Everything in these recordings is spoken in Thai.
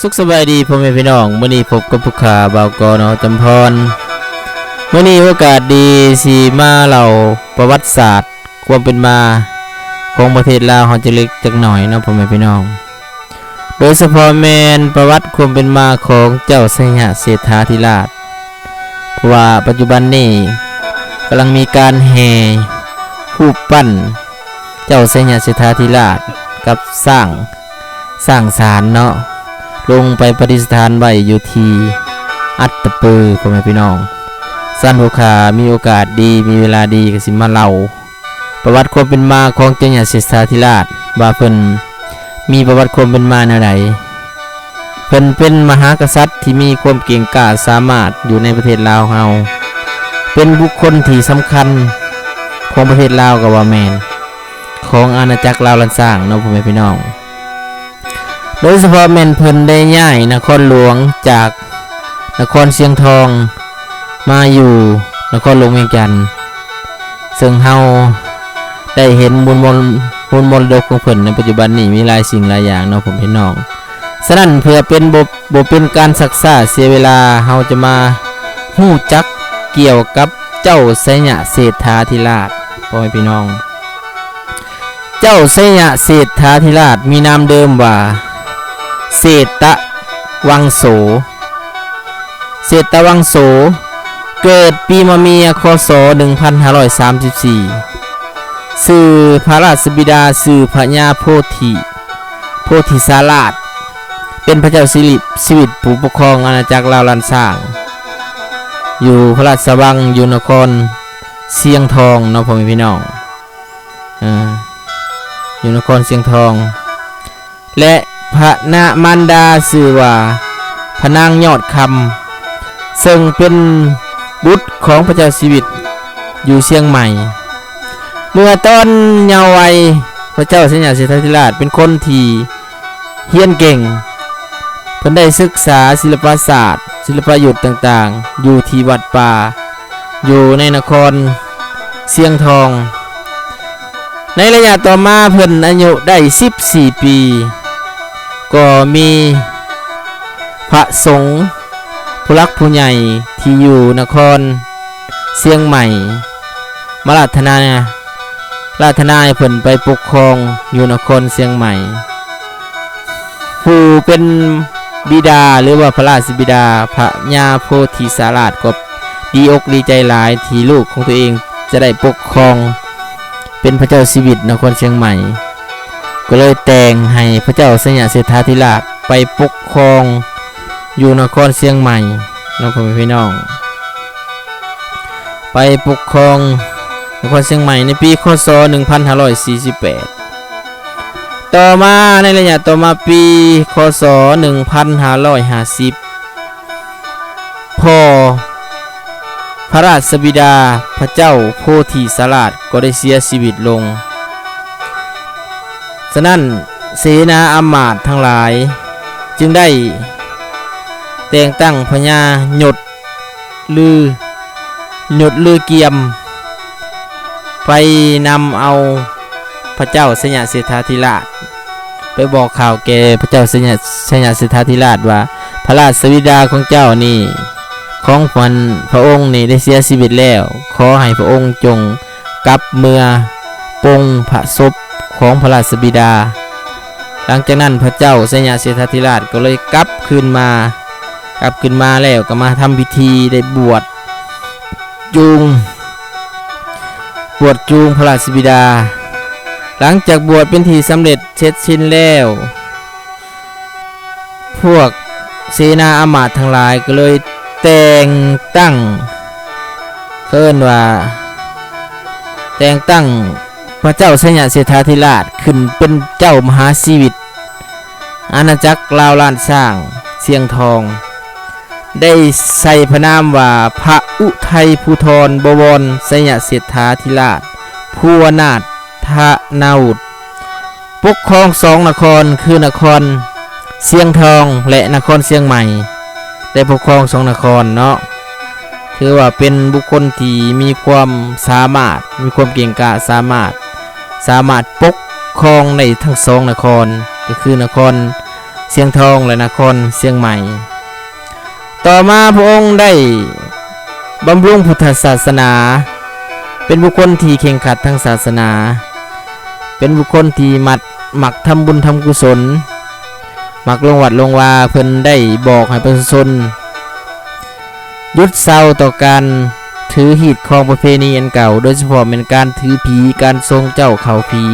สุขสบายดีพ่อแม่พี่น้องมื้อนี้พบกับผู้ขาบ่าวกอนาะจำพรมื้อนี้โอกาสดีสิมาเล่าประวัติศาสตร์ ความเป็นมาของประเทศลาวเฮาจะเล็กจักหน่อยนะพ่อแม่พี่น้อง โดยเฉพาะแมนประวัติความเป็นมาของเจ้าสยามเศรษฐาธิราชเพราะว่าปัจจุบันนี้กำลังมีการแห่รูปปั้น เจ้าสยามเศรษฐาธิราชกับสร้างสร้างศาลเนาะ ลงไปปฏิสถานไว้อยู่ที่อัตตปือพ่อแม่พี่น้องสั้นหัวขามีโอกาสดีมีเวลาดีก็สิมาเล่าประวัติความเป็นมาของเจ้าหญิงเศรษฐาธิราชว่าเพิ่นมีประวัติความเป็นมาแนวใดเพิ่นเป็นมหากษัตริย์ที่มีความเก่งกาจสามารถอยู่ในประเทศลาวเฮาเป็นบุคคลที่สำคัญของประเทศลาวกับว่าแมนของอาณาจักรลาวลันสร้างเนาะพ่อแม่พี่น้อง โดยเฉพาะแม่นเพิ่นได้ย้ายนครหลวงจากนครเชียงทองมาอยู่นครหลวงเวียงจันทน์ซึ่งเฮาได้เห็นมูลมนมูลมรดกของเพิ่นในปัจจุบันนี้มีหลายสิ่งหลายอย่างเนาะผมพี่น้องฉะนั้นเพื่อเป็นบ่บ่เป็นการศักษาเสียเวลาเฮาจะมาฮู้จักเกี่ยวกับเจ้าไสยะเศรษฐาธิราชพ่อแม่พี่น้อง เจ้าไสยะเศรษฐาธิราชมีนามเดิมว่า เศรษฐวังโส เศรษฐวังโส เกิดปีมะเมียคศ1534 สื่อพระราชบิดาสื่อพระญาโพธิ โพธิสาราช เป็นพระเจ้าสิริสวิตผู้ปกครองอาณาจักรลาวลันสร้าง อยู่พระราชวังอยู่นครเสียงทองเนาะพ่อแม่พี่น้องอออยู่นครเสียงทอง และ พระนามารดาชื่อว่าพนางยอดคำซึ่งเป็นบุตรของพระเจ้าชีวิตอยู่เชียงใหม่ เมื่อตอนเยาว์วัยพระเจ้าสัญญาเสถาธิราชเป็นคนที่เฮียนเก่งเพิ่นได้ศึกษาศิลปศาสตร์ ศิลปยุทธ์ต่างๆ อยู่ที่วัดป่า อยู่ในนครเสียงทอง ในระยะต่อมาเพิ่นอายุได้ 14 ปี ก็มีพระสงฆ์ผู้รักผู้ใหญ่ที่อยู่นครเชียงใหม่ มาราธนาราธนาให้เพิ่นไปปกครองอยู่นครเชียงใหม่ ผู้เป็นบิดาหรือว่าพระราชบิดาพระญาโพธิสาราชก็ดีอกดีใจหลายที่ลูกของตัวเองจะได้ปกครอง เป็นพระเจ้าชีวิตนครเชียงใหม่ ก็เลยแต่งให้พระเจ้าสยามเศรษฐาธิราชไปปกครองอยู่นครเชียงใหม่น้องพ่อแม่พี่น้อง ไปปกครองนครเชียงใหม่ในปีคศ1548 ต่อมาในระยะต่อมาปีคศ1550 พ่อพระราชบิดาพระเจ้าโพธิสาราชก็ได้เสียชีวิตลง ฉะนั้นเสนาอามาตย์ทั้งหลาย จึงได้แต่งตั้งพญาหยดลือหยดลือเกียม ไปนำเอาพระเจ้าสยามเศรษฐาธิราช ไปบอกข่าวแกพระเจ้าสยามสยามเศรษฐาธิราชว่า พระราชบิดาของเจ้านี่ของขวัญพระองค์นี่ได้เสียชีวิตแล้ว ขอให้พระองค์จงกลับเมื่อปงพระศพ ของพระราชบิดา หลังจากนั้นพระเจ้าเสยาเศรษฐาธิราชก็เลยกลับคืนมา กลับขึ้นมาแล้วก็มาทำพิธีได้บวชจูง บวชจูงพระราชบิดา หลังจากบวชเป็นที่สำเร็จเสร็จสิ้นแล้ว พวกเสนาอามาตย์ทั้งหลายก็เลยแต่งตั้งเพิ่นว่า แต่งตั้ง ระเจ้าสยามเศรษฐาธิราชขึ้นเป็นเจ้ามหาชีวิต อาณาจักรลาวล้านสร้างเสียงทอง ได้ใส่พระนามว่าพระอุทัยภูทรบวรสยามเศรษฐาธิราชภูวนาถทานาวุธปกครองสองนครคือนครเสียงทองและนครเชียงใหม่ ได้ปกครองสองนครเนาะถือว่าเป็นบุคคลที่มีความสามารถ มีความเก่งกาจสามารถ สามารถปกครองในทั้งสองนครก็คือนครเสียงทองและนครเชียงใหม่ ต่อมาพระองค์ได้บำรุงพุทธศาสนา เป็นบุคคลที่เข่งขัดทางศาสนา เป็นบุคคลที่มัดหมักทำบุญทำกุศลมักลงวัดลงวาเพิ่นได้บอกให้ประชาชนยุดเศร้าต่อการ ถือหีดของประเพณีอันเก่า โดยเฉพาะเป็นการถือผีการทรงเจ้าเขาผี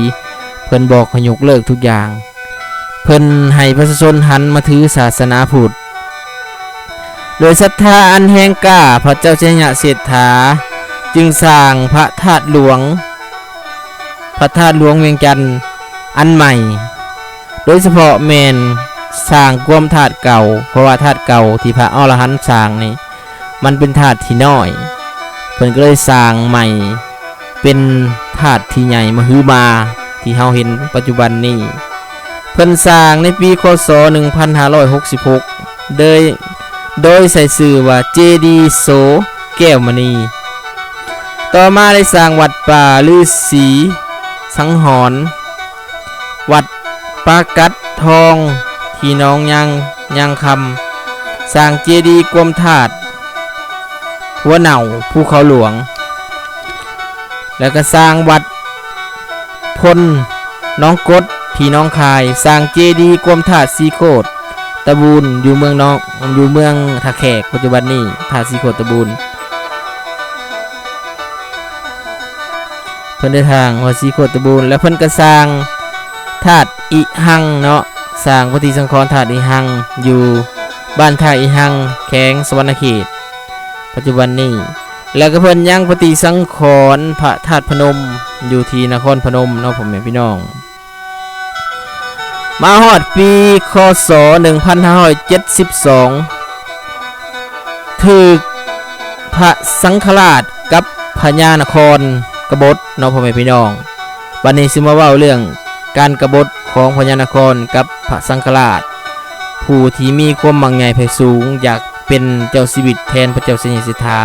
เพิ่นบอกให้ยกเลิกทุกอย่าง เพิ่นให้ประชาชนหันมาถือศาสนาพุทธโดยศรัทธาอันแห่งกล้าพระเจ้าชยะเศรษฐา จึงสร้างพระธาตุหลวง พระธาตุหลวงเวียงจันทร์อันใหม่ โดยเฉพาะเมนสร้างกวมธาตุเก่า เพราะว่าธาตุเก่าที่พระอรหันต์สร้างนี่มันเป็นธาตุที่น้อย พิ่นก็เลยสร้างใหม่เป็นธาตุที่ใหญ่มหึมาที่เฮาเห็นปัจจุบันนี้ เพิ่นสร้างในปีคศ 1566 โดยโดยใส่ชื่อว่าเจดีโสแก้วมณี ต่อมาได้สร้างวัดป่าลือสีสังหรณ์วัดปากัดทอง ที่น้องยังยังคำสร้างเจดีย์กวมธาตุ หัวเหน่าภูเขาหลวง แล้วก็สร้างวัดพลน้องกดที่น้องคาย สร้างเจดีย์กวมธาตุสีโคดตะบูนอยู่เมืองน้องอยู่เมืองทาแขกปัจจุบันนี้ท่าสีโคตตะบูนเพิ่นได้ทางว่าสีโคตตะบูนแล้วเพิ่นก็สร้างธาตุอิหังเนาะสร้างปฏิสังขรณ์ธาตุอิหังอยู่บ้านท่าอิหังแข้งสวรรณเขต ปัจจุบันนี้ แล้วก็เพิ่นยังปฏิสังขรณ์พระธาตุพนมอยู่ที่นครพนมเนาะผมแม่พี่น้อง มาฮอดปีคศ1572ถึกพระสังฆราชกับพญานครกบฏเนาะพ่อแม่พี่น้องวันนี้สิมาเว้าเรื่องการกบฏของพญานครกับพระสังฆราช ผู้ที่มีความมังใหญ่ไพสูงอยาก เป็นเจ้าชีวิตแทนพระเจ้าเสนิสิทธา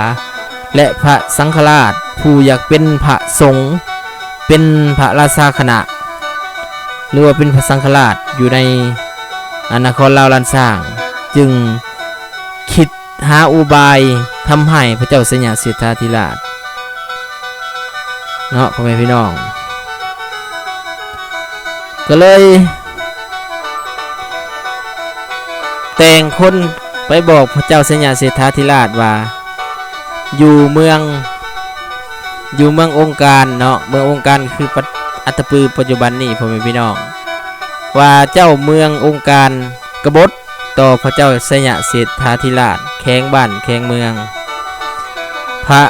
และพระสังฆราชผู้อยากเป็นพระสงฆ์เป็นพระราชาคณะ หรือว่าเป็นพระสังฆราชอยู่ในอนนครลาวลันสร้าง จึงคิดหาอุบายทำให้พระเจ้าสยามเสถาธิราชเนาะพ่อแม่พี่น้อง ก็เลย แต่งคน ไปบอกพระเจ้าสยามเสถาธิราชว่า อยู่เมือง อยู่เมืององค์การเนาะเมืององค์การคือปัจอัตตปือปัจจุบันนี้พ่อแม่พี่น้อง ว่าเจ้าเมืององค์การกบฏต่อพระเจ้าสยาเศรษฐาธิราชแข้งบ้านแข้งเมือง พระ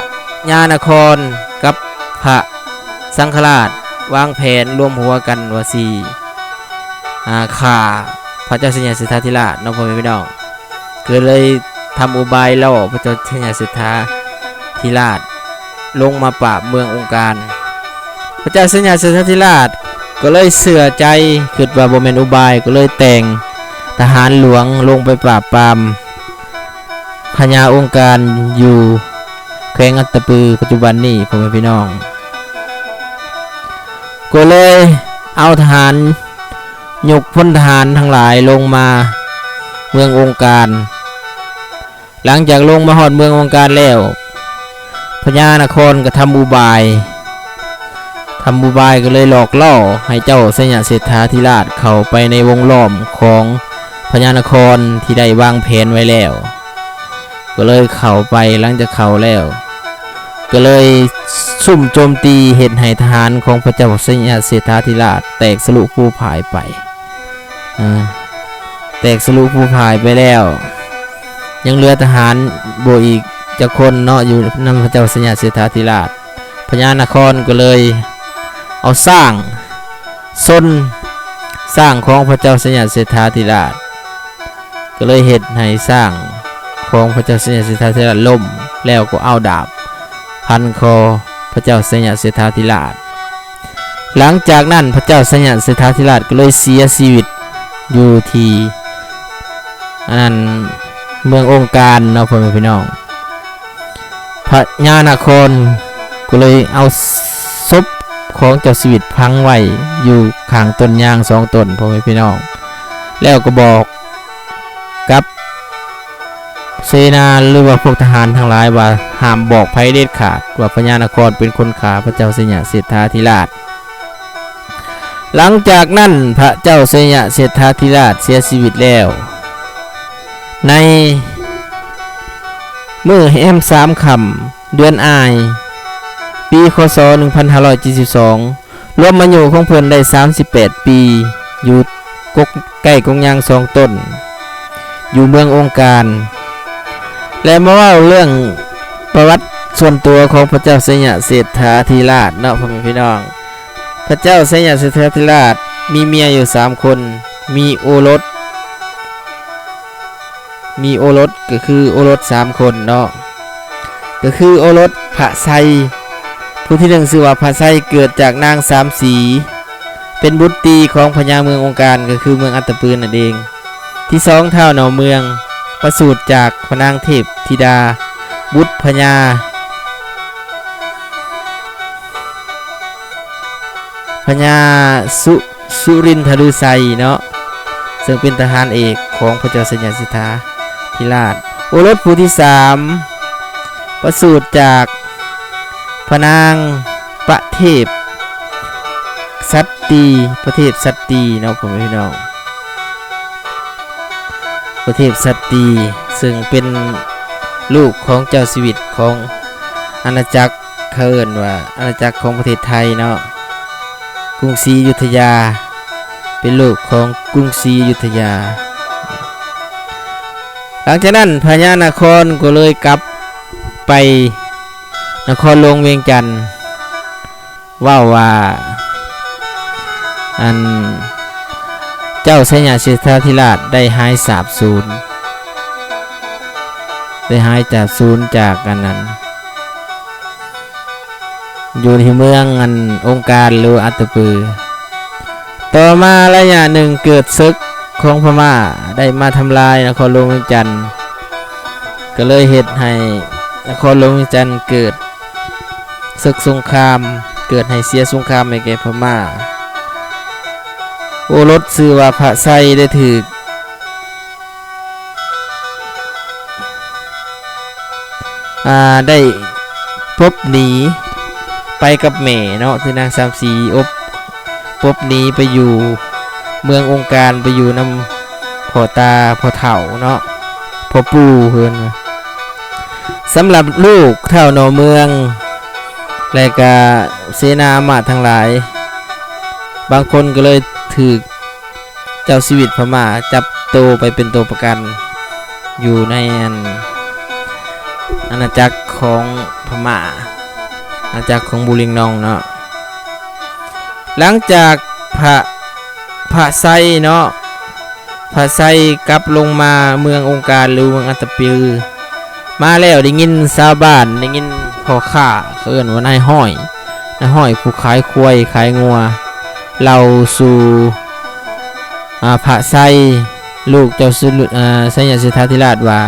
ญาณครกับพระสังฆราชวางแผนรวมหัวกันว่าสีอาข่าพระเจ้าสยาเศรษฐาธิราชเน้องพ่อแม่พี่น้อง ก็เลยทำอุบายล่อพระเจ้าสยามเศรษฐาธิราช ลงมาปราบเมืององค์การ พระเจ้าสยามเศรษฐาธิราชก็เลยเสือใจคิดว่าบ่แม่นอุบายก็เลยแต่งทหารหลวงลงไปปราบปรามพญาองค์การอยู่แขวงอัตตปือปัจจุบันนี้พ่อแม่พี่น้อง ก็เลยเอาทหารยกพลทหารทั้งหลายลงมาเมืององค์การ หลังจากลงมาหอดเมืององการแล้วพญานครก็ทำอุบายทำบุบายก็เลยหลอกล่อให้เจ้าเสยาเศรษฐาธิราชเข้าไปในวงล้อมของพญานครที่ได้วางแผนไว้แล้ว ก็เลยเข้าไปหลังจากเข้าแล้ว ก็เลยซุ่มโจมตีเหตุให้ทหารของพระเจ้าเสยาเศรษฐาธิราชแตกสลุผู้ผายไปแตกสลุผู้ผายไปแล้ว ยังเหลือทหารโบอีกจะคนเนาะอยู่นำพระเจ้าสยาเศรษฐาธิราชพญานครก็เลยเอาสร้างซนสร้างของพระเจ้าสยาเศรษฐาธิราช ก็เลยเหตุให้สร้างของพระเจ้าสยาเศรษฐาธิราชล่มแล้วก็เอาดาบ พันคอพระเจ้าสยาเศรษฐาธิราช หลังจากนั้นพระเจ้าสยาเศรษฐาธิราชก็เลยเสียชีวิตอยู่ที่อันนั้น เมืององค์การเนาะพ่อแม่พี่น้อง พระญาณครก็เลยเอาศพของเจ้าสวิตพังไว้อยู่ข้างต้นยางสองต้นพ่อแม่พี่น้อง แล้วก็บอกกับเสนาหรือว่าพวกทหารทั้งหลายว่าห้ามบอกภัยเด็ดขาด ว่าพญานครเป็นคนขาพระเจ้าเสยาเศรษฐาธิราช หลังจากนั้นพระเจ้าเสยาเศรษฐาธิราชเสียชีวิตแล้ว ในเมื่อแฮมสามคำเดือนอาย ปีคศ1572รวมมาอยู่ของเพิ่นได้ 38 ปี อยู่กกใกล้กงยางสองต้น อยู่เมืององค์การ และมาเว่าเรื่องประวัติส่วนตัวของพระเจ้าสยามเศรษฐาธิราชเนาะพ่อแม่พี่น้อง พระเจ้าสยามเศรษฐาธิราชมีเมียอยู่สามคน มีโอรส มีโอรสก็คือโอรสสามคนเนาะก็คือโอรสพระไซผู้ที่หนึ่งชื่อว่าพระไซเกิดจากนางสามสี เป็นบุตรีของพญาเมืององค์การก็คือเมืองอัตตปืนนั่นเอง ที่สองเท่าหนาเมืองประสูติจากพนางเทพธิดา บุตรพญาพญาสุสุรินทรุไซเนาะซึ่งเป็นทหารเอกของพระเจ้าสัญญาสิทธา ธิราชโอรสผู้ที่สามประสูติจากพนางประเทศสัตตีประเทศสัตตีเนาะผมพี่น้องประเทศสัตตีซึ่งเป็นลูกของเจ้าชีวิตของอาณาจักรเคินว่าอาณาจักรของประเทศไทยเนาะกรุงศรีอยุธยา เป็นลูกของกรุงศรีอยุธยา ลังจากนั้นพญานครก็เลยกลับไปนครหลวงเวียงจันทร์ว่าว่าอันเจ้าสยามเศรษฐาธิราชได้หายสาบสูญได้หายจากศูนย์จากกันนั้น อยู่ที่เมืองอันองค์การหรืออัตตปือ ต่อมาระยะหนึ่งเกิดศึก ของพม่าได้มาทำลายนครหลวงเวียงจันทร์ก็เลยเหตุให้นครหลวงเวียงจันทร์เกิดศึกสงคราม เกิดให้เสียสงครามให้แก่พม่า โอรสชื่อว่าพระไซได้ถืออ่าได้พบหนีไปกับแม่เนาะคือนางสามสีอบพบหนีไปอยู่ เมืององค์การไปอยู่นำพ่อตาพ่อเฒ่าเนาะพ่อปู่เพิ่นสำหรับลูกเท่าหนอเมืองและกาเสนาอามาทั้งหลาย บางคนก็เลยถือเจ้าชีวิตพม่าจับโตวไปเป็นตัวประกัน อยู่ในอันอาณาจักรของพม่าอาณาจักรของบุริงนองเนาะหลังจากพระ ระไซเนาะพระไซกลับลงมาเมืององค์การหรือเมืองอัตปือ มาแล้วได้ยินชาวบ้านได้ยินพ่อข้าเอิ้นว่านายห้อยนายห้อยผู้ขายควายขายงัว เราสู่อาพระไซลูกเจ้าสุรุอ่าสัญญาสิทธาธิราชว่า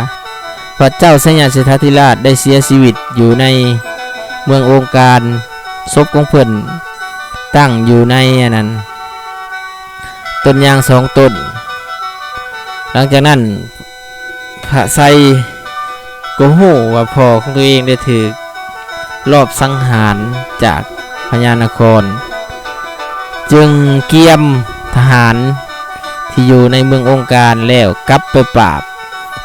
พระเจ้าสัญญาสิทธาธิราชได้เสียชีวิตอยู่ในเมืององค์การศพของเพิ่นตั้งอยู่ในอันนั้น ต้นยางสองต้น หลังจากนั้นพระไซก็หูว่าพ่อของตัวเองได้ถือรอบสังหารจากพญานคร จึงเกียมทหารที่อยู่ในเมืององค์การแล้วกลับไปปราบ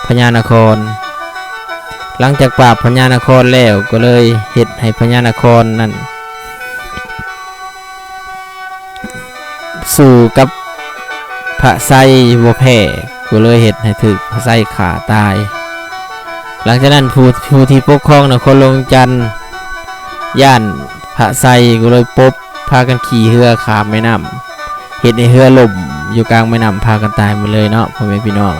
พญานคร หลังจากปราบพญานครแล้วก็เลยเหตุให้พญานครนั้นสู่กับ พระไซบ่แพ้ก็เลยเหตุให้ถึกพระไซขาตาย หลังจากนั้นผู้ผู้ที่ปกครองนครลงจันทร์ย่านพระไซก็เลยปบพากันขี่เรือข้ามแม่น้ำเห็นในเรือล่มอยู่กลางแม่น้ำพากันตายหมดเลยเนาะพ่อแม่พี่น้อง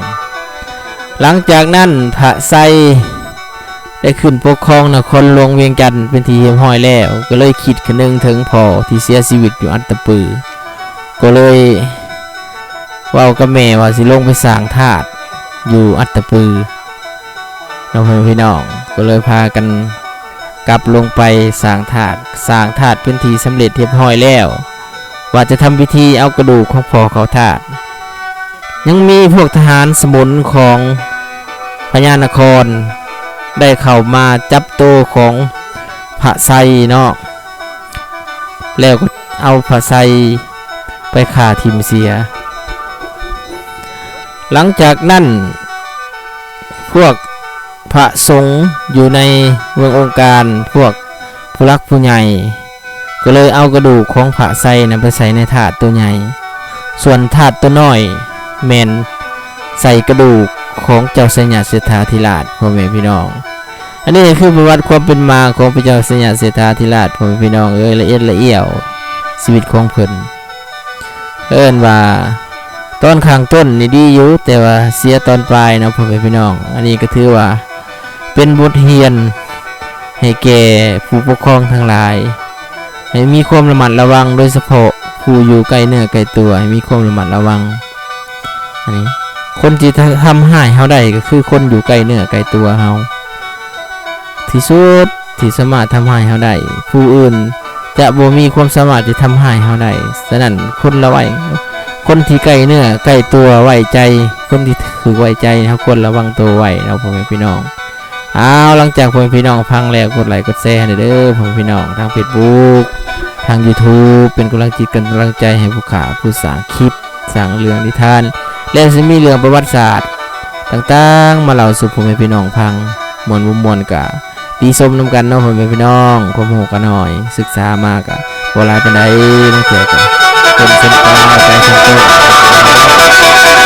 หลังจากนั้นพระไซได้ขึ้นปกครองนครหลวงเวียงจันทร์เป็นทีเฮียมห้อยแล้ว ก็เลยคิดคนึงถึงพ่อที่เสียชีวิตอยู่อันตตปือ ก็เลย เว่ากับแม่ว่าสิลงไปสร้างธาตุอยู่อัตตปือน้องพี่น้องก็เลยพากันกลับลงไปสร้างถาดสร้างถาดเป็นทีสำเร็จเรียบร้อยแล้ว ว่าจะทำพิธีเอากระดูกของพ่อเขาถาดยังมีพวกทหารสมุนของพญานคร ได้เข้ามาจับโตวของพระไซเนาะแล้วก็เอาพระไซไปฆ่าทิมเสีย หลังจากนั้น พวกพระสงฆ์อยู่ในเมืององค์การพวกผู้รักผู้ใหญ่ ก็เลยเอากระดูกของพระไซนะไปใส่ในถาดตัวใหญ่ ส่วนถาดตัวน้อยแมนใส่กระดูกของเจ้าสยาเสถาธิราชพ่อแม่พี่น้อง อันนี้คือประวัติความเป็นมาของพระเจ้าสยาเสถาธิราชพ่อแม่พี่น้องเอ้ยละเอียดละเอียวชีวิตของเพิ่นเอิ้นว่า ตอนข้างต้นนี่ดีอยู่แต่ว่าเสียตอนปลายเนาะพ่อแม่พี่น้อง อันนี้ก็ถือว่าเป็นบทเรียน ให้แก่ผู้ปกครองทั้งหลาย ให้มีความระมัดระวังโดยเฉพาะผู้อยู่ใกล้เนื้อใกล้ตัวให้มีความระมัดระวังอันนี้คนที่ทำให้เฮาได้ก็คือคนอยู่ใกล้เนื้อใกล้ตัวเฮาที่สุดที่สามารถทำให้เฮาได้ผู้อื่นจะบ่มีความสามารถที่ทำให้เฮาได้ฉะนั้นคนละไว้ คนที่ใกล้เนื้อใกล้ตัวไว้ใจ คนที่ถือไว้ใจเฮาควรระวังตัวไว้เนาะพ่อแม่พี่น้องเอาหลังจากพ่อแม่พี่น้องฟังแล้วกดไลค์กดแชร์เด้อพ่อแม่พี่น้องทาง Facebook ทาง YouTube เป็นกำลังจิตกำลังใจให้ผู้ขาผู้สางคลิปสร้างเรื่องนิทาน และจะมีเรื่องประวัติศาสตร์ ต่างๆ มาเล่าสู่พ่อแม่พี่น้องฟังมวนมุมมวนกะดีสมนำกันเนาะพ่อแม่พี่น้องความโหกันหน่อย ศึกษามากะโบราณเป็นไดนักเกี่ยวกับ เป็นเส้น